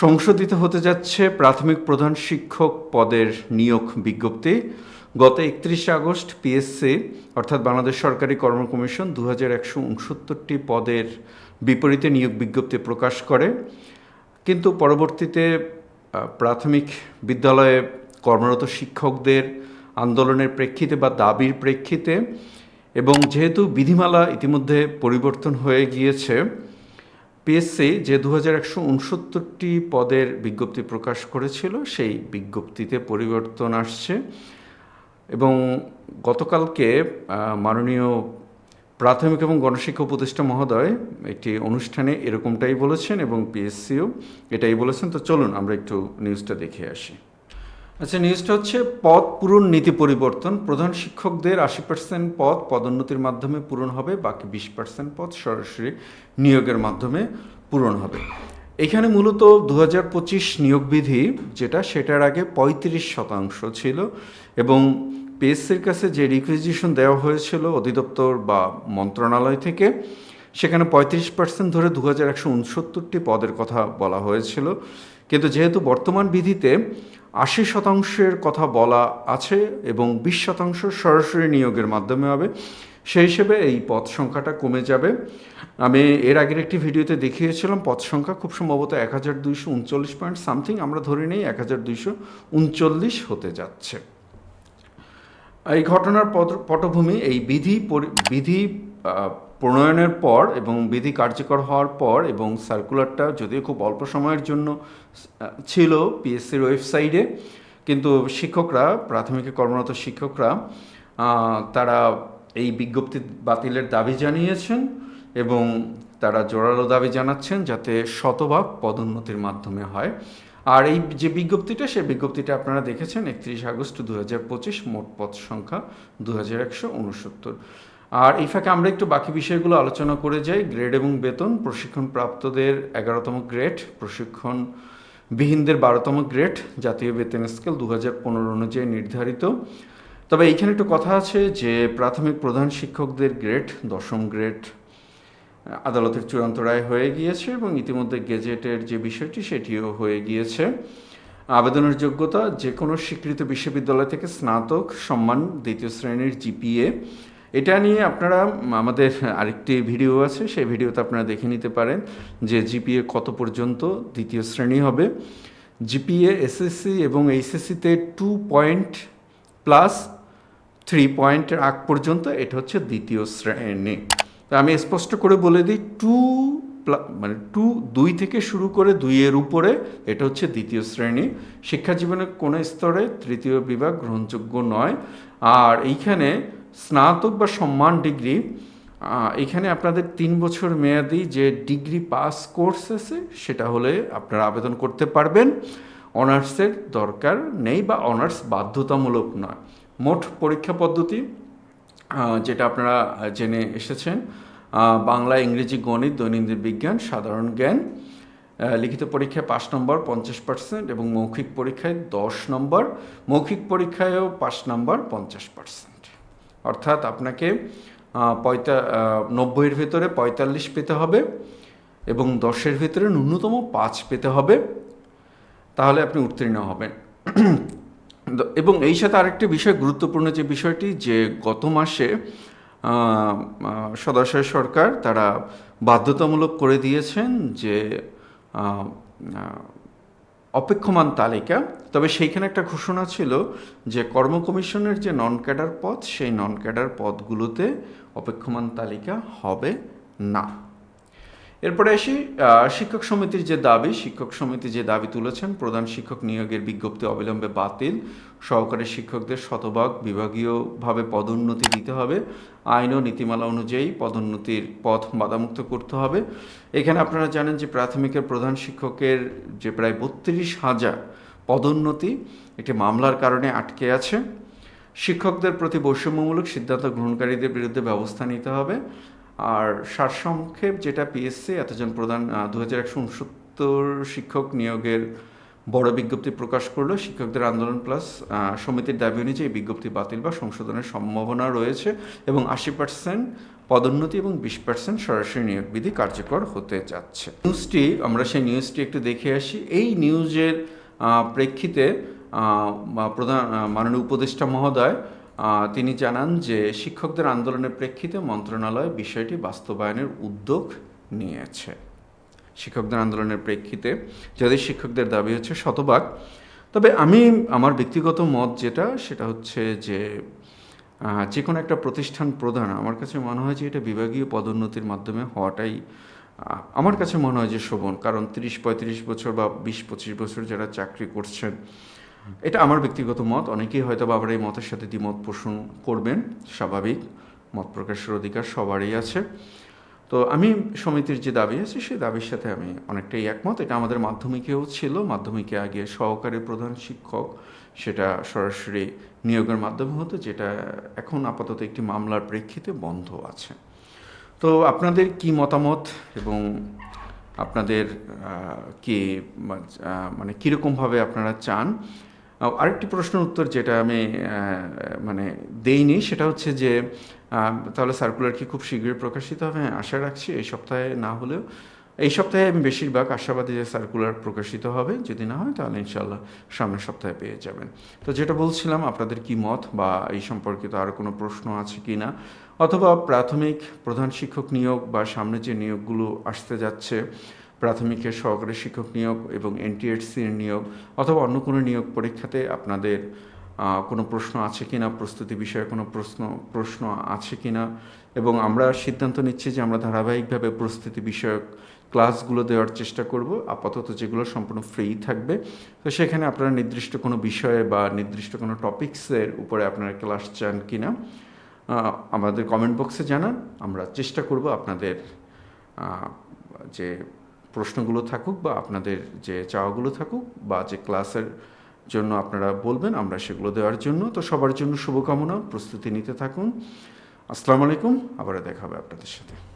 সংশোধিত হতে যাচ্ছে প্রাথমিক প্রধান শিক্ষক পদের নিয়োগ বিজ্ঞপ্তি। গত একত্রিশে আগস্ট পিএসসি, অর্থাৎ বাংলাদেশ সরকারি কর্ম কমিশন দু হাজার একশো উনসত্তরটি পদের বিপরীতে নিয়োগ বিজ্ঞপ্তি প্রকাশ করে। কিন্তু পরবর্তীতে প্রাথমিক বিদ্যালয়ে কর্মরত শিক্ষকদের আন্দোলনের প্রেক্ষিতে বা দাবির প্রেক্ষিতে এবং যেহেতু বিধিমালা ইতিমধ্যে পরিবর্তন হয়ে গিয়েছে পিএসসি যে দু হাজার একশো উনসত্তরটি পদের বিজ্ঞপ্তি প্রকাশ করেছিল, সেই বিজ্ঞপ্তিতে পরিবর্তন আসছে এবং গতকালকে মাননীয় প্রাথমিক এবং গণশিক্ষা উপদেষ্টা মহোদয় একটি অনুষ্ঠানে এরকমটাই বলেছেন এবং পিএসসিও এটাই বলেছেন। তো চলুন, আমরা একটু নিউজটা দেখে আসি। আচ্ছা নিউজটা হচ্ছে পদ পূরণ, নীতি পরিবর্তন। প্রধান শিক্ষকদের আশি পার্সেন্ট পদ পদোন্নতির মাধ্যমে পূরণ হবে, বাকি বিশ পার্সেন্ট পদ সরাসরি নিয়োগের মাধ্যমে পূরণ হবে। এখানে মূলত দু হাজার পঁচিশ নিয়োগ বিধি যেটা, সেটার আগে পঁয়ত্রিশ শতাংশ ছিল এবং পিএসসির কাছে যে রিকুইজিশন দেওয়া হয়েছিল অধিদপ্তর বা মন্ত্রণালয় থেকে, সেখানে পঁয়ত্রিশ পার্সেন্ট ধরে দু হাজার একশো উনসত্তরটি পদের কথা বলা হয়েছিল। কিন্তু যেহেতু বর্তমান বিধিতে আশি শতাংশের কথা বলা আছে এবং বিশ শতাংশ সরাসরি নিয়োগের মাধ্যমে হবে। সেই হিসেবে এই পদ সংখ্যাটা কমে যাবে। আমি এর আগের একটি ভিডিওতে দেখিয়েছিলাম, পদ সংখ্যা খুব সম্ভবত এক হাজার দুইশো উনচল্লিশ পয়েন্ট সামথিং আমরা ধরে নিই এক হাজার দুইশো উনচল্লিশ হতে যাচ্ছে। এই ঘটনার পট- পটভূমি, এই বিধি বিধি প্রণয়নের পর এবং বিধি কার্যকর হওয়ার পর এবং সার্কুলারটা যদিও খুব অল্প সময়ের জন্য ছিল পিএসসির ওয়েবসাইটে, কিন্তু শিক্ষকরা, প্রাথমিকে কর্মরত শিক্ষকরা তারা এই বিজ্ঞপ্তি বাতিলের দাবি জানিয়েছেন এবং তারা জোরালো দাবি জানাচ্ছেন যাতে শতভাগ পদোন্নতির মাধ্যমে হয়। আর এই যে বিজ্ঞপ্তিটা, সেই বিজ্ঞপ্তিটা আপনারা দেখেছেন একত্রিশ আগস্ট দু হাজার পঁচিশ, মোট পদ সংখ্যা দু হাজার একশো উনসত্তর। আর এই ফাঁকে আমরা একটু বাকি বিষয়গুলো আলোচনা করে যাই। গ্রেড এবং বেতন প্রশিক্ষণ প্রাপ্তদের এগারোতম গ্রেড প্রশিক্ষণ বিহীনদের বারোতম গ্রেড, জাতীয় বেতন স্কেল দু হাজার পনেরো অনুযায়ী নির্ধারিত। তবে এইখানে একটু কথা আছে যে প্রাথমিক প্রধান শিক্ষকদের গ্রেড, দশম গ্রেড, আদালতের চূড়ান্ত রায় হয়ে গিয়েছে এবং ইতিমধ্যে গেজেটের যে বিষয়টি সেটিও হয়ে গিয়েছে। আবেদনের যোগ্যতা যে কোনো স্বীকৃত বিশ্ববিদ্যালয় থেকে স্নাতক, সম্মান, দ্বিতীয় শ্রেণির জিপিএ এটা নিয়ে আপনারা আমাদের আরেকটি ভিডিও আছে, সেই ভিডিওতে আপনারা দেখে নিতে পারেন যে জিপিএ কত পর্যন্ত দ্বিতীয় শ্রেণি হবে। জিপিএ, এসএসসি এবং এইচএসসিতে টু পয়েন্ট প্লাস থ্রি পয়েন্টের আগ পর্যন্ত এটা হচ্ছে দ্বিতীয় শ্রেণি। তা আমি স্পষ্ট করে বলে দিই, টু মানে টু দুই থেকে শুরু করে দুইয়ের উপরে এটা হচ্ছে দ্বিতীয় শ্রেণি। শিক্ষা জীবনের কোনো স্তরে তৃতীয় বিভাগ গ্রহণযোগ্য নয়। আর এইখানে স্নাতক বা সম্মান ডিগ্রি এখানে আপনাদের তিন বছর মেয়াদি যে ডিগ্রি পাস কোর্স আছে, সেটা হলে আপনারা আবেদন করতে পারবেন। অনার্সের দরকার নেই বা অনার্স বাধ্যতামূলক নয়। মোট পরীক্ষা পদ্ধতি যেটা আপনারা জেনে এসেছেন বাংলা, ইংরেজি, গণিত, দৈনন্দিন বিজ্ঞান, সাধারণ জ্ঞান লিখিত পরীক্ষায় পাঁচ নম্বর, পঞ্চাশ পার্সেন্ট এবং মৌখিক পরীক্ষায় দশ নম্বর, মৌখিক পরীক্ষায়ও পাঁচ নম্বর, পঞ্চাশ পার্সেন্ট। অর্থাৎ আপনাকে পঁয়তা নব্বইয়ের ভেতরে পঁয়তাল্লিশ পেতে হবে এবং দশের ভেতরে ন্যূনতম পাঁচ পেতে হবে। তাহলে আপনি উত্তীর্ণ হবেন। এবং এই সাথে আরেকটি বিষয় গুরুত্বপূর্ণ যে বিষয়টি, যে গত মাসে সদাশয় সরকার তারা বাধ্যতামূলক করে দিয়েছেন যে অপেক্ষমান তালিকা। তবে সেইখানে একটা ঘোষণা ছিল যে কর্ম কমিশনের যে নন ক্যাডার পদ, সেই নন ক্যাডার পদগুলোতে অপেক্ষমান তালিকা হবে না। এরপরে আসি শিক্ষক সমিতির যে দাবি, শিক্ষক সমিতি যে দাবি তুলেছেন, প্রধান শিক্ষক নিয়োগের বিজ্ঞপ্তি অবিলম্বে বাতিল। সহকারী শিক্ষকদের শতভাগ বিভাগীয়ভাবে পদোন্নতি দিতে হবে। আইন ও নীতিমালা অনুযায়ী পদোন্নতির পথ বাধামুক্ত করতে হবে। এখানে আপনারা জানেন যে প্রাথমিকের প্রধান শিক্ষকের যে প্রায় বত্রিশ হাজার পদোন্নতি একটি মামলার কারণে আটকে আছে। শিক্ষকদের প্রতি বৈষম্যমূলক সিদ্ধান্ত গ্রহণকারীদের বিরুদ্ধে ব্যবস্থা নিতে হবে। আর সারসংক্ষেপ যেটা পিএসসি এতজন প্রধান দু হাজার একশো উনসত্তর শিক্ষক নিয়োগের বড় বিজ্ঞপ্তি প্রকাশ করল। শিক্ষকদের আন্দোলন প্লাস সমিতির দাবি অনুযায়ী বিজ্ঞপ্তি বাতিল বা সংশোধনের সম্ভাবনা রয়েছে এবং আশি পার্সেন্ট পদোন্নতি এবং বিশ পার্সেন্ট সরাসরি নিয়োগ বিধি কার্যকর হতে যাচ্ছে। নিউজটি আমরা সেই নিউজটি একটু দেখে আসি। এই নিউজের প্রেক্ষিতে প্রধান মাননীয় উপদেষ্টা মহোদয় তিনি জানান যে শিক্ষকদের আন্দোলনের প্রেক্ষিতে মন্ত্রণালয় বিষয়টি বাস্তবায়নের উদ্যোগ নিয়েছে। শিক্ষকদের আন্দোলনের প্রেক্ষিতে যাদের শিক্ষকদের দাবি হচ্ছে শতভাগ, তবে আমি আমার ব্যক্তিগত মত যেটা, সেটা হচ্ছে যে যে কোনো একটা প্রতিষ্ঠান প্রধান, আমার কাছে মনে হয় যে এটা বিভাগীয় পদোন্নতির মাধ্যমে হওয়াটাই আমার কাছে মনে হয় যে শোভন। কারণ তিরিশ পঁয়ত্রিশ বছর বা বিশ পঁচিশ বছর যারা চাকরি করছেন এটা আমার ব্যক্তিগত মত। অনেকেই হয়তো আবার এই মতের সাথে দ্বিমত পোষণ করবেন। স্বাভাবিক, মত প্রকাশের অধিকার সবারই আছে। তো আমি সমিতির যে দাবি আছে, সেই দাবির সাথে আমি অনেকটাই একমত। এটা আমাদের মাধ্যমিকেও ছিল। মাধ্যমিকে আগে সহকারী প্রধান শিক্ষক, সেটা সরাসরি নিয়োগের মাধ্যমে হতো, যেটা এখন আপাতত একটি মামলার প্রেক্ষিতে বন্ধ আছে। তো আপনাদের কি মতামত এবং আপনাদের কি মানে কীরকমভাবে আপনারা চান? আরেকটি প্রশ্নের উত্তর যেটা আমি মানে দেইনি, সেটা হচ্ছে যে তাহলে সার্কুলার কি খুব শীঘ্রই প্রকাশিত হবে? হ্যাঁ আশা রাখছি, এই সপ্তাহে না হলেও। এই সপ্তাহে আমি বেশিরভাগ আশাবাদী যে সার্কুলার প্রকাশিত হবে, যদি না হয় তাহলে ইনশাল্লাহ সামনের সপ্তাহে পেয়ে যাবেন। তো যেটা বলছিলাম, আপনাদের কি মত বা এই সম্পর্কিত আর কোনো প্রশ্ন আছে কি না অথবা প্রাথমিক প্রধান শিক্ষক নিয়োগ বা সামনে যে নিয়োগগুলো আসতে যাচ্ছে প্রাথমিকের সহকারী শিক্ষক নিয়োগ এবং এনটিএসসির নিয়োগ অথবা অন্য কোনো নিয়োগ পরীক্ষাতে আপনাদের কোনো প্রশ্ন আছে কিনা প্রস্তুতি বিষয়ে কোনো প্রশ্ন প্রশ্ন আছে কিনা এবং আমরা সিদ্ধান্ত নিচ্ছি যে আমরা ধারাবাহিকভাবে প্রস্তুতি বিষয়ক ক্লাসগুলো দেওয়ার চেষ্টা করব। আপাতত যেগুলো সম্পূর্ণ ফ্রি থাকবে। তো সেখানে আপনারা নির্দিষ্ট কোনো বিষয়ে বা নির্দিষ্ট কোনো টপিকসের উপরে আপনারা ক্লাস চান কিনা আহ, আমাদের কমেন্ট বক্সে জানান। আমরা চেষ্টা করব আপনাদের যে প্রশ্নগুলো থাকুক বা আপনাদের যে চাওয়াগুলো থাকুক বা যে ক্লাসের জন্য আপনারা বলবেন, আমরা সেগুলো দেওয়ার জন্য। তো সবার জন্য শুভকামনা, প্রস্তুতি নিতে থাকুন। আসসালামু আলাইকুম আবার দেখা হবে আপনাদের সাথে।